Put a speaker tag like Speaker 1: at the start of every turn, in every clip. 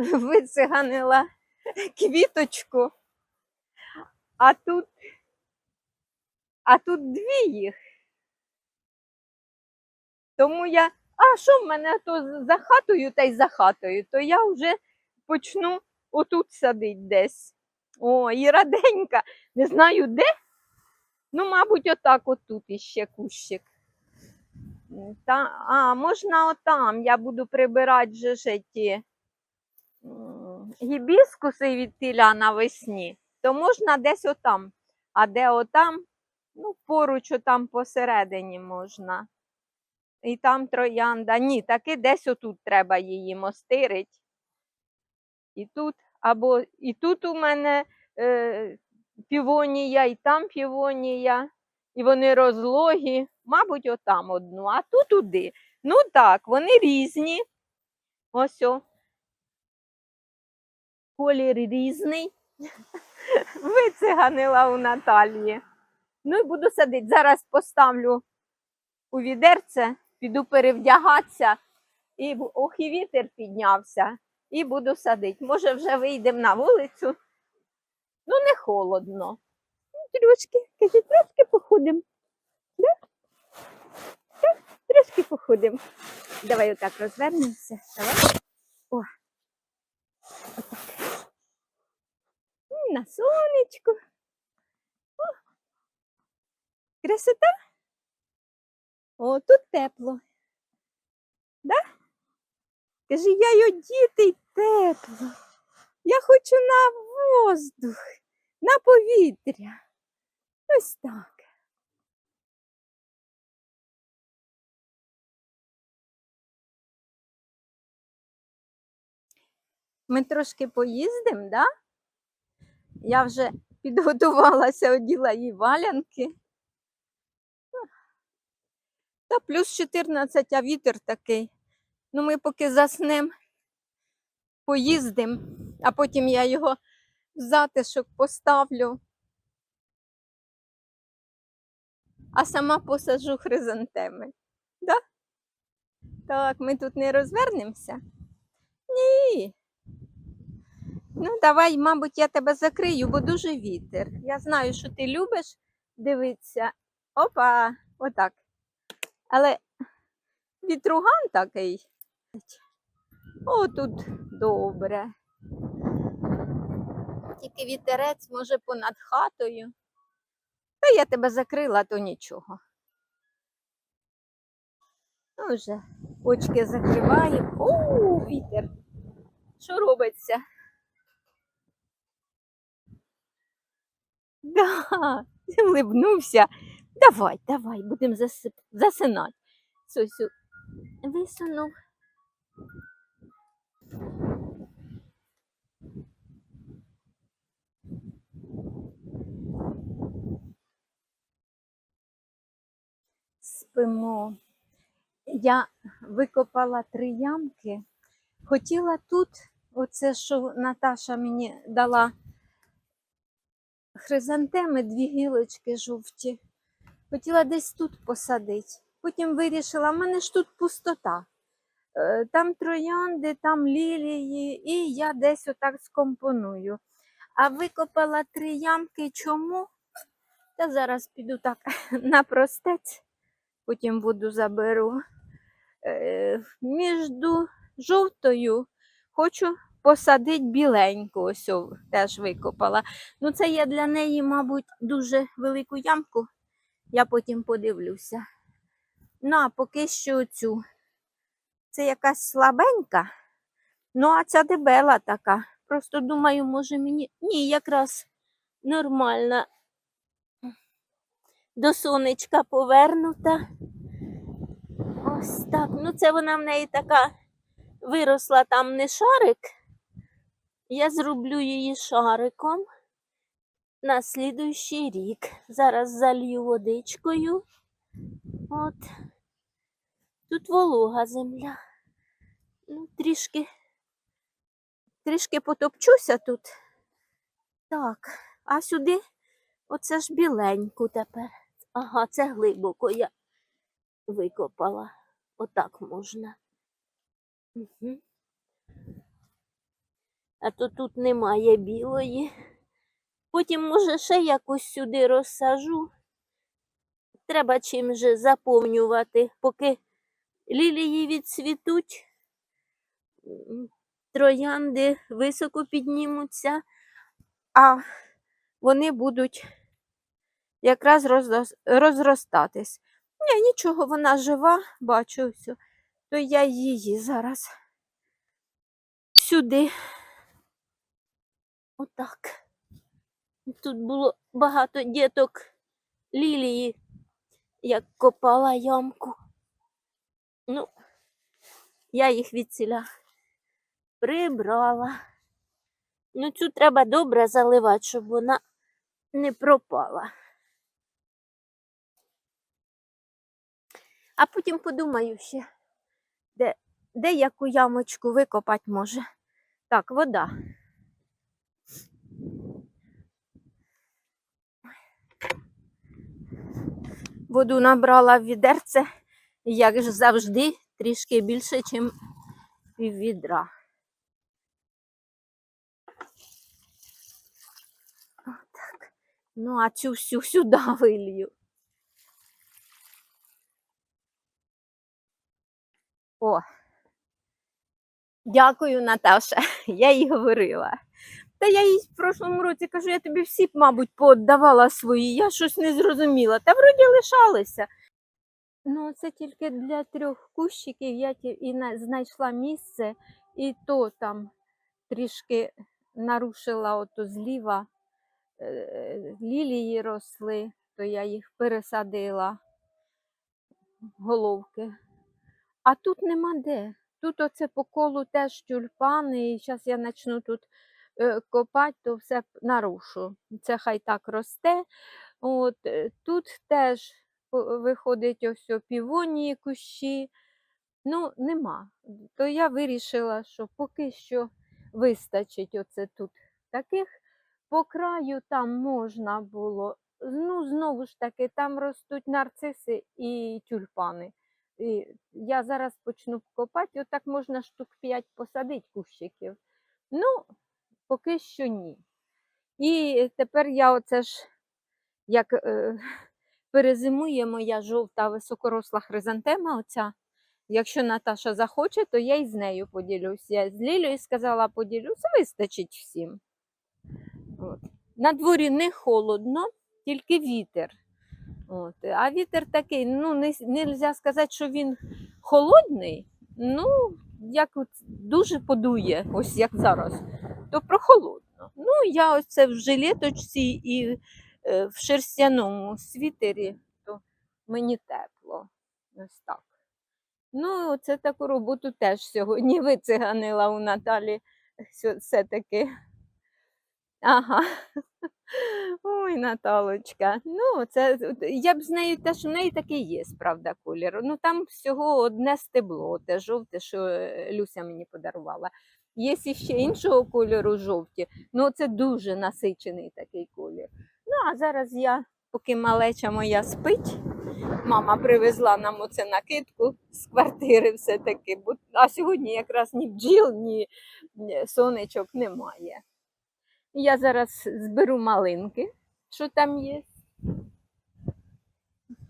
Speaker 1: вициганила квіточку, а тут, а тут дві їх. Тому я, а що в мене то за хатою та й за хатою, то я вже почну отут садить десь. О, і раденька. Не знаю де. Ну, мабуть, отак отут іще кущик. Та, а, можна отам. Я буду прибирати же ж ті гібіскуси від тіля навесні, то можна десь отам. А де отам, ну, поруч отам посередині можна. І там троянда. Ні, таки десь отут треба її мостирить. І тут, або і тут у мене е, півонія, і там півонія, і вони розлогі. Мабуть, отам одну, а тут туди. Ну так, вони різні. Ось о. Колір різний. Вициганила у Наталії. Ну і буду садити. Зараз поставлю у відерце, піду перевдягатися, і ох, і вітер піднявся, і буду садити. Може, вже вийдемо на вулицю. Ну, не холодно. Ну, Трошки, кажу, трошки походимо. Да? Трошки походимо. Давай отак розвернемося. Давай. О. Отак. М, На сонечку. О. Красота. О, тут тепло. Да? Кажи, я й одіти й тепло. Я хочу на воздух, на повітря. Ось так. Ми трошки поїздимо, да? Я вже підготувалася, оділа їй валянки. Та плюс 14, а вітер такий. Ну, ми поки заснемо, поїздимо, а потім я його в затишок поставлю. А сама посаджу хризантеми. Да? Так, ми тут не розвернемося? Ні. Ну, давай, мабуть, я тебе закрию, бо дуже вітер. Я знаю, що ти любиш дивитися. Опа, отак. Але вітруган такий. О, тут добре. Тільки вітерець може понад хатою. Та я тебе закрила, то нічого. Ну, вже очки закриваю. О, вітер. Що робиться? Да, улибнувся. Давай, давай, будемо засип... засинати. Сосю висунув. Спимо. Я викопала три ямки. Хотіла тут, оце, що Наташа мені дала хризантеми, дві гілочки жовті. Хотіла десь тут посадити. Потім вирішила, в мене ж тут пустота. Е, Там троянди, там лілії, і я десь отак скомпоную. А викопала три ямки. Чому? Та зараз піду так на простець, потім воду заберу. Е, Між жовтою хочу посадити біленьку, ось о, теж викопала. Ну, це я для неї, мабуть, дуже велику ямку. Я потім подивлюся. Ну, а поки що цю. Це якась слабенька. Ну, а ця дебела така. Просто думаю, може мені. Ні, якраз нормальна. До сонечка повернута. Ось так. Ну, це вона в неї така виросла там не шарик. Я зроблю її шариком на слідуючий рік. Зараз залью водичкою. От. Тут волога земля. Ну, трішки, трішки потопчуся тут. Так, а сюди оце ж біленьку тепер. Ага, це глибоко я викопала. Отак можна. Угу.
Speaker 2: А то тут немає білої. Потім, може, ще якось сюди розсажу. Треба чим же заповнювати, поки лілії відцвітуть, троянди високо піднімуться, а вони будуть якраз розростатись. Ні, нічого, вона жива, бачу все. То я її зараз сюди. Отак. Тут було багато діток лілії, як копала ямку. Ну, я їх відціля прибрала. Ну, цю треба добре заливати, щоб вона не пропала. А потім подумаю ще, де, де яку ямочку викопати може. Так, вода. Воду набрала в відерце, як ж завжди, трішки більше, ніж пів відра. Отак. Ну, а цю всю сюди вилью. О. Дякую, Наташа. Я їй говорила. Та я їй в прошлому році кажу, я тобі всі, мабуть, пооддавала свої, я щось не зрозуміла. Та вроді лишалися. Ну, це тільки для трьох кущиків я і знайшла місце, і то там трішки нарушила ото зліва. е, Лілії росли, то я їх пересадила головки. А тут нема де. Тут оце по колу теж тюльпани, і зараз я почну тут копати, то все нарушу. Це хай так росте. От, е, тут теж виходить ось півонії кущі. Ну, нема. То я вирішила, що поки що вистачить оце тут таких. По краю там можна було. Ну, знову ж таки, там ростуть нарциси і тюльпани. І я зараз почну копати, отак можна штук 5 посадити кущиків. Ну, поки що ні. І тепер я оце ж, як е, перезимує моя жовта високоросла хризантема, оця. Якщо Наташа захоче, то я й з нею поділюсь. Я з Лілею сказала, поділюсь, вистачить всім. От. На дворі не холодно, тільки вітер. От. А вітер такий, ну, не можна сказати, що він холодний, ну, як от дуже подує, ось як зараз, то прохолодно. Ну, я ось це в жилеточці і е, в шерстяному світері, то мені тепло. Ось так. Ну, це таку роботу теж сьогодні вициганила у Наталі все-таки. Ага. Ой, Наталочка. Ну, це я б з нею теж у неї такий є, правда, колір. Ну там всього одне стебло, те жовте, що е, Люся мені подарувала. Є ще іншого кольору жовті, ну це дуже насичений такий колір. Ну, а зараз я, поки малеча моя спить, мама привезла нам оце накидку з квартири все-таки, а сьогодні якраз ні бджіл, ні сонечок немає. Я зараз зберу малинки, що там є.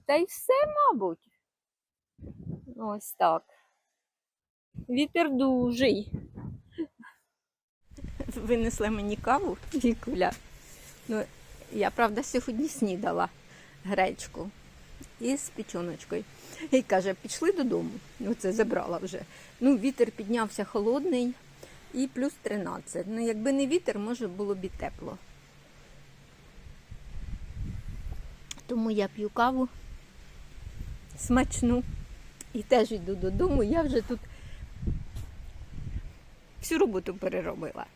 Speaker 2: Та й все, мабуть. Ось так. Вітер дужий. Винесла мені каву Вікуля. Ну, я, правда, сьогодні снідала гречку із печоночкою. І каже, пішли додому. Ну, це забрала вже. Ну, вітер піднявся холодний і плюс 13. Ну, якби не вітер, може було б і тепло. Тому я п'ю каву смачну і теж йду додому. Я вже тут всю роботу переробила.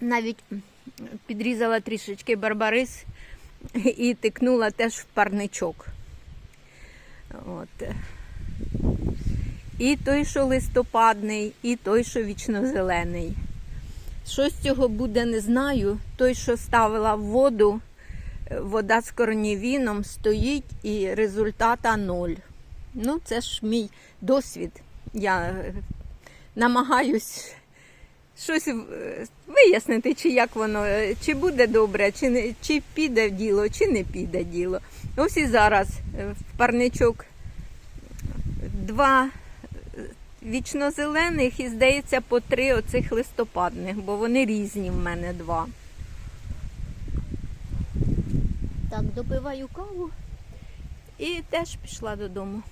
Speaker 2: Навіть підрізала трішечки барбарис і тикнула теж в парничок. От. І той, що листопадний, і той, що вічнозелений. Що з цього буде, не знаю. Той, що ставила в воду, вода з корнівіном стоїть і результата ноль. Ну, це ж мій досвід. Я е,
Speaker 1: намагаюсь щось вияснити, чи як воно, е, чи буде добре, чи, не, чи піде діло, чи не піде діло. Ось і зараз е, в парничок два е, вічнозелених і, здається, по три оцих листопадних, бо вони різні в мене два. Так, допиваю каву і теж пішла додому.